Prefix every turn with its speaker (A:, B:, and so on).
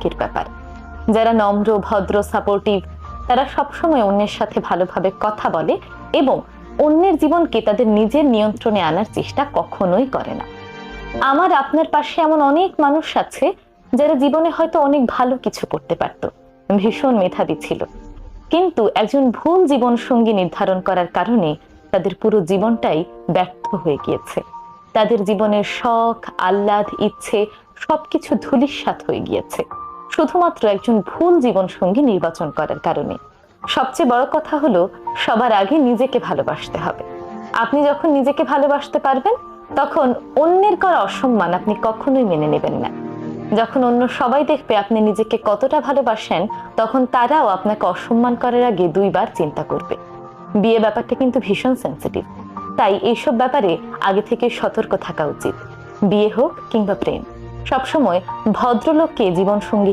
A: ভাগ্যের ব্যাপার। যারা নম্র, ভদ্র সাপোর্টিভ তারা সবসময় অন্যের সাথে ভালোভাবে কথা বলে এবং অন্যের জীবনকে তাদের নিজের নিয়ন্ত্রণে আনার চেষ্টা কখনোই করে না। আমার আপনার পাশে এমন অনেক মানুষ আছে যারা জীবনে হয়তো অনেক ভালো কিছু করতে পারত, ভীষণ মেধাবী ছিল। কিন্তু একজন ভুল জীবন সঙ্গী নির্ধারণ করার কারণে তাদের পুরো জীবনটাই ব্যর্থ হয়ে গিয়েছে। তাদের জীবনের শখ, আহ্লাদ, ইচ্ছে সবকিছু ধুলিস্বাত হয়ে গিয়েছে। শুধুমাত্র একজন ভুল জীবন সঙ্গী নির্বাচন করার কারণে। সবচেয়ে বড় কথা হলো, সবার আগে নিজেকে ভালোবাসতে হবে। আপনি যখন নিজেকে ভালোবাসতে পারবেন, তখন অন্যের করা অসম্মান আপনি কখনোই মেনে নেবেন না। যখন অন্য সবাই দেখবে আপনি নিজেকে কতটা ভালোবাসেন, তখন তারাও আপনাকে অসম্মান করার আগে দুইবার চিন্তা করবে। বিয়ে ব্যাপারটা কিন্তু ভীষণ সেন্সিটিভ তাই এইসব ব্যাপারে আগে থেকে সতর্ক থাকা উচিত। বিয়ে হোক কিংবা প্রেম, সবসময় ভদ্রলোককে জীবনসঙ্গী